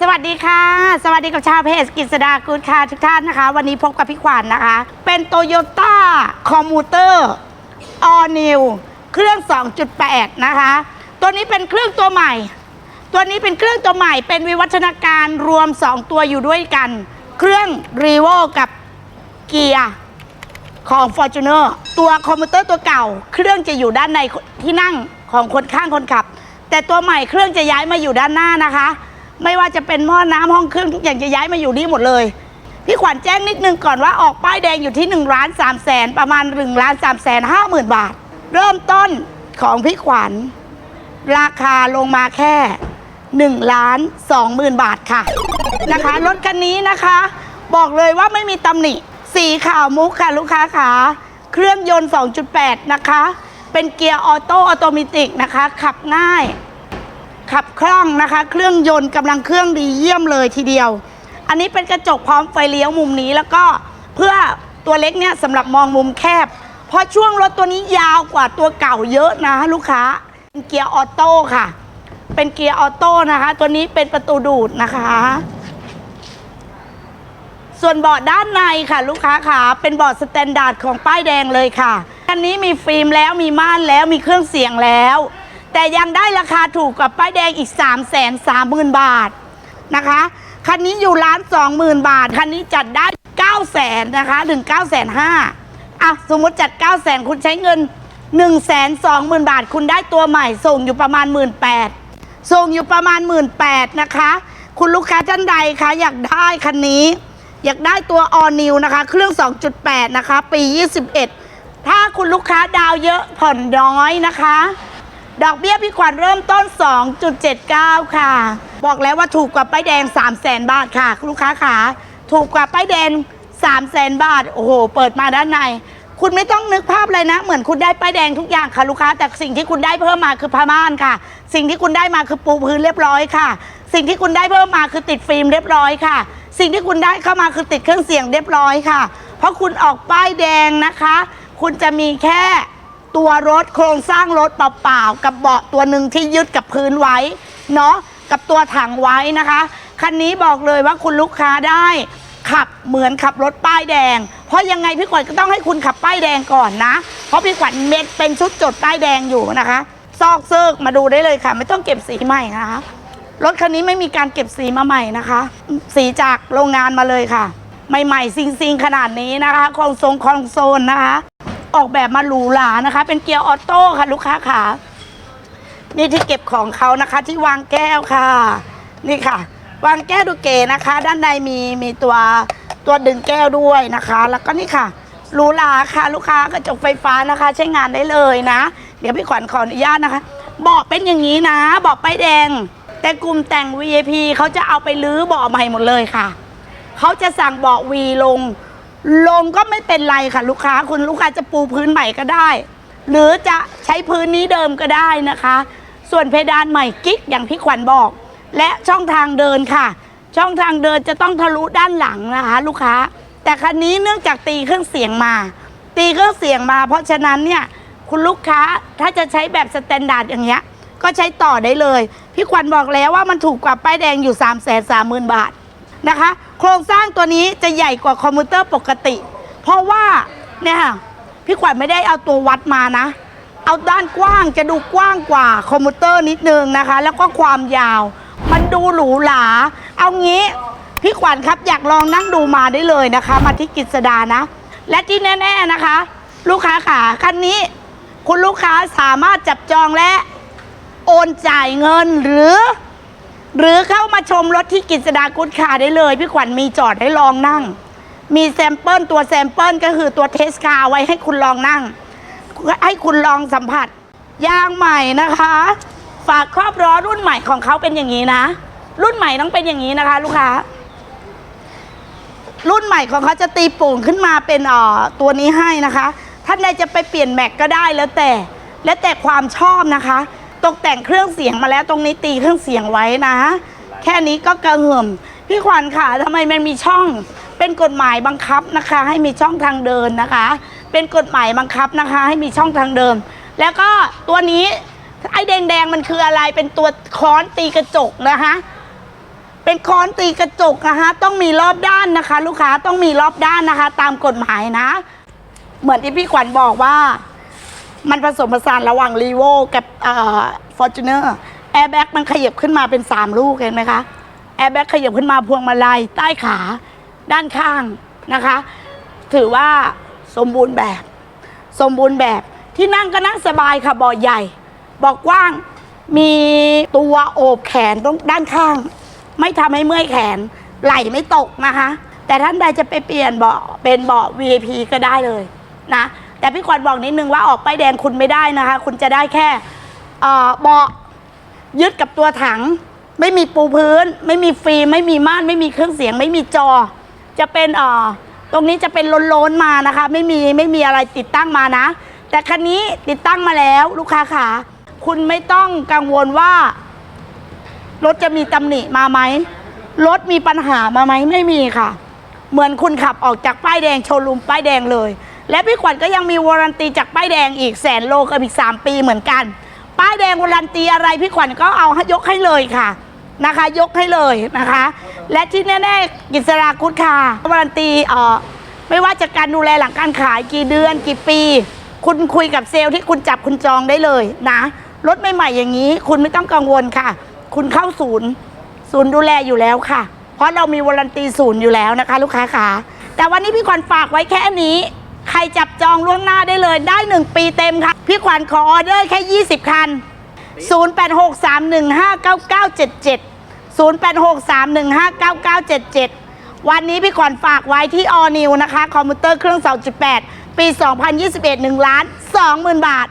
สวัสดีค่ะ สวัสดีกับชาวเพจกิษดากูดค่ะทุกท่านนะคะ วันนี้พบกับพี่ขวัญนนะคะ เป็นโตโยต้าคอมมูเตอร์ออนิวเครื่อง 2.8 นะคะ ตัวนี้เป็นเครื่องตัวใหม่ ตัวนี้เป็นเครื่องตัวใหม่ เป็นวิวัฒนาการรวม 2 ตัวอยู่ด้วยกัน เครื่องรีโวกับเกียร์ของ Fortuner ตัวคอมพิวเตอร์ตัวเก่า เครื่องจะอยู่ด้านในที่นั่งของคนข้างคนขับ แต่ตัวใหม่เครื่องจะย้ายมาอยู่ด้านหน้านะคะ ไม่ว่าจะเป็นหม้อน้ำห้องเครื่องทุกอย่างจะย้ายมาอยู่นี่หมดเลย พี่ขวัญแจ้งนิดนึงก่อนว่าออกป้ายแดงอยู่ที่1ล้าน3แสนประมาณ1ล้าน3แสน5หมื่นบาท เริ่มต้นของพี่ขวัญ ราคาลงมาแค่1ล้าน2หมื่นบาทค่ะนะคะรถคันนี้นะคะ บอกเลยว่าไม่มีตำหนิ สีขาวมุกค่ะลูกค้าขาเครื่องยนต์ 2.8 นะคะ เป็นเกียร์ออโต้ออโตเมติกนะคะ ขับง่าย ขับคล่องนะคะ เครื่องยนต์กำลังเครื่องดีเยี่ยมเลยทีเดียว อันนี้เป็นกระจกพร้อมไฟเลี้ยวมุมนี้แล้วก็เพื่อตัวเล็กเนี่ยสำหรับมองมุมแคบ เพราะช่วงรถตัวนี้ยาวกว่าตัวเก่าเยอะนะลูกค้าเป็นเกียร์ออโต้ค่ะ เป็นเกียร์ออโต้นะคะ ตัวนี้เป็นประตูดูดนะคะ ส่วนเบาะด้านในค่ะ ลูกค้าค่ะเป็นเบาะสแตนดาร์ดของป้ายแดงเลยค่ะคันนี้มีฟิล์มแล้วมีม่านแล้วมีเครื่องเสียงแล้ว แต่ยังได้ราคาถูกกว่าป้ายแดงอีก 3 3 0 0 0 0 บาทนะคะ คันนี้อยู่ล้านสองหมื่นบาท คันนี้จัดได้ 9 0 0 0 0นนะคะถึง9 5 0 0 0อะสมมติจัด 9 0 0 0 0คุณใช้เงิน 1 2 0 0 0 0 บาท คุณได้ตัวใหม่ส่งอยู่ประมาณ 1 8 0 0 0ส่งอยู่ประมาณ 1 8 0 0 0นะคะ คุณลูกค้าท่านใดคะอยากได้คันนี้ อยากได้ตัว All New นะคะ เครื่อง 2.8 นะคะ ปี 21ถ้าคุณลูกค้าดาวเยอะผ่อนน้อยนะคะ ดอกเบี้ยพี่ขวัญเริ่มต้น 2.79 ค่ะ บอกแล้วว่าถูกกว่าป้ายแดง 3 0 0แสนบาทค่ะ ลูกค้าขาถูกกว่าป้ายแดง 3 0 0แสนบาท โอ้โห เปิดมาด้านใน คุณไม่ต้องนึกภาพเลยนะ เหมือนคุณได้ป้ายแดงทุกอย่างค่ะลูกค้า แต่สิ่งที่คุณได้เพิ่มมาคือผ้าม่านค่ะ สิ่งที่คุณได้มาคือปูพื้นเรียบร้อยค่ะ สิ่งที่คุณได้เพิ่มมาคือติดฟิล์มเรียบร้อยค่ะ สิ่งที่คุณได้เข้ามาคือติดเครื่องเสียงเรียบร้อยค่ะ เพราะคุณออกป้ายแดงนะคะ คุณจะมีแค่ ตัวรถโครงสร้างรถเปล่าๆกับเบาะตัวหนึ่งที่ยึดกับพื้นไว้เนาะกับตัวถังไว้นะคะคันนี้บอกเลยว่าคุณลูกค้าได้ขับเหมือนขับรถป้ายแดง เพราะยังไงพี่ขวัญก็ต้องให้คุณขับป้ายแดงก่อนนะ เพราะพี่ขวัญเม็ดเป็นชุดจดป้ายแดงอยู่นะคะ ซอกเซิกมาดูได้เลยค่ะ ไม่ต้องเก็บสีใหม่นะคะ รถคันนี้ไม่มีการเก็บสีมาใหม่นะคะ สีจากโรงงานมาเลยค่ะ ใหม่ๆซิงๆขนาดนี้นะคะคองทรงคองโซนนะคะ ออกแบบมาหรูหรานะคะ เป็นเกียร์ออโต้ค่ะลูกค้าค่ะ นี่ที่เก็บของเขานะคะ ที่วางแก้วค่ะ นี่ค่ะ วางแก้วดูเก๋นะคะ ด้านในมีมีตัวตัวดึงแก้วด้วยนะคะ แล้วก็นี่ค่ะหรูหราค่ะ ลูกค้ากระจกไฟฟ้านะคะ ใช้งานได้เลยนะ เดี๋ยวพี่ขวัญขออนุญาตนะคะเบาะเป็นอย่างนี้นะเบาะป้ายแดง แต่กลุ่มแต่ง VIP เขาจะเอาไปลื้อเบาะใหม่หมดเลยค่ะเขาจะสั่งเบาะวีลง ลงก็ไม่เป็นไรค่ะ ลูกค้าคุณลูกค้าจะปูพื้นใหม่ก็ได้ หรือจะใช้พื้นนี้เดิมก็ได้นะคะ ส่วนเพดานใหม่กิ๊กอย่างพี่ขวัญบอก และช่องทางเดินค่ะ ช่องทางเดินจะต้องทะลุด้านหลังนะคะ ลูกค้า แต่คันนี้เนื่องจากตีเครื่องเสียงมา ตีเครื่องเสียงมา เพราะฉะนั้นเนี่ยคุณลูกค้าถ้าจะใช้แบบสแตนดาร์ดอย่างเงี้ยก็ใช้ต่อได้เลย พี่ขวัญบอกแล้วว่ามันถูกกว่าป้ายแดงอยู่ 3 3 0 0 0 0 บาทนะคะ โครงสร้างตัวนี้จะใหญ่กว่าคอมพิวเตอร์ปกติ เพราะว่าเนี่ยค่ะพี่ขวัญไม่ได้เอาตัววัดมานะ เอาด้านกว้างจะดูกว้างกว่าคอมพิวเตอร์นิดนึงนะคะ แล้วก็ความยาว มันดูหรูหราเอางี้พี่ขวัญครับอยากลองนั่งดูมาได้เลยนะคะ มาที่กิจดานะ และที่แน่ ๆนะคะ ลูกค้าขาคันนี้ คุณลูกค้าสามารถจับจองและ โอนจ่ายเงินหรือ หรือเข้ามาชมรถที่กิจดากุดคาร์ได้เลย พี่ขวัญมีจอดให้ลองนั่ง มีแซมเปิลตัวแซมเปิลก็คือตัวเทสคาร์ไว้ให้คุณลองนั่ง ให้คุณลองสัมผัสยางใหม่นะคะ ฝากครอบล้อรุ่นใหม่ของเขาเป็นอย่างนี้นะ รุ่นใหม่ต้องเป็นอย่างนี้นะคะ ลูกค้ารุ่นใหม่ของเขาจะตีโป่งขึ้นมาเป็นอ่อตัวนี้ให้นะคะ ท่านใดจะไปเปลี่ยนแม็กก็ได้แล้วแต่ แล้วแต่ความชอบนะคะ ตกแต่งเครื่องเสียงมาแล้วตรงนี้ตีเครื่องเสียงไว้นะ แค่นี้ก็กระหึ่มพี่ขวัญค่ะทำไมมันมีช่อง เป็นกฎหมายบังคับนะคะ ให้มีช่องทางเดินนะคะ เป็นกฎหมายบังคับนะคะ ให้มีช่องทางเดิน แล้วก็ตัวนี้ไอ้แดงๆมันคืออะไรเป็นตัวค้อนตีกระจกนะคะเป็นค้อนตีกระจกนะคะต้องมีรอบด้านนะคะ ลูกค้าต้องมีรอบด้านนะคะ ตามกฎหมายนะ เหมือนที่พี่ขวัญบอกว่า มันผสมผสานระหว่างรีโวกับฟอร์จูเนอร์แอร์แบ็กมันขยับขึ้นมาเป็น 3 ลูกเห็นไหมคะแอร์แบ็กขยับขึ้นมาพวงมาลัยใต้ขา ด้านข้างนะคะ ถือว่าสมบูรณ์แบบ สมบูรณ์แบบที่นั่งก็นั่งสบายค่ะเบาะใหญ่เบอกกว้างมีตัวโอบแขนตรงด้านข้าง ไม่ทำให้เมื่อยแขนไหลไม่ตกนะคะ แต่ท่านใดจะไปเปลี่ยนเบาะเป็นเบาะ VIP ก็ได้เลยนะ แต่พี่ขวัญบอกนิดนึงว่าออกป้ายแดงคุณไม่ได้นะคะ คุณจะได้แค่เอ่อเบาะยึดกับตัวถัง ไม่มีปูพื้น ไม่มีฟิล์มไม่มีม่านไม่มีเครื่องเสียง ไม่มีจอ จะเป็นเอ่อตรงนี้จะเป็นโลนๆมานะคะ ไม่มีไม่มีอะไรติดตั้งมานะ แต่คันนี้ติดตั้งมาแล้วลูกค้าขาคุณไม่ต้องกังวลว่ารถจะมีตำหนิมาไหมรถมีปัญหามาไหมไม่มีค่ะ เหมือนคุณขับออกจากป้ายแดงโชว์รูมป้ายแดงเลย และพี่ขวัญก็ยังมีวารันตีจากป้ายแดงอีกแสนโลกับอีก 3 ปีเหมือนกัน ป้ายแดงวารันตีอะไรพี่ขวัญก็เอายกให้เลยค่ะนะคะ ยกให้เลยนะคะ และที่แน่ๆกิจสราคุดค่ะวารันตีเอ่อไม่ว่าจะการดูแลหลังการขายกี่เดือนกี่ปี คุณคุยกับเซลล์ที่คุณจับคุณจองได้เลยนะรถใหม่ๆอย่างนี้ คุณไม่ต้องกังวลค่ะ คุณเข้าศูนย์ ศูนย์ดูแลอยู่แล้วค่ะ เพราะเรามีวารันตีศูนย์อยู่แล้วนะคะ ลูกค้าขาแต่วันนี้พี่ขวัญฝากไว้แค่นี้ ใครจับจองล่วงหน้าได้เลยได้ 1 ปีเต็มค่ะ พี่ขวัญขอออเดอร์แค่ 20 คัน 0863159977 0863159977 วันนี้พี่ขวัญฝากไว้ที่ออนิวนะคะ คอมพิวเตอร์เครื่อง 2.8 ปี 2021 1ล้าน20,000 บาท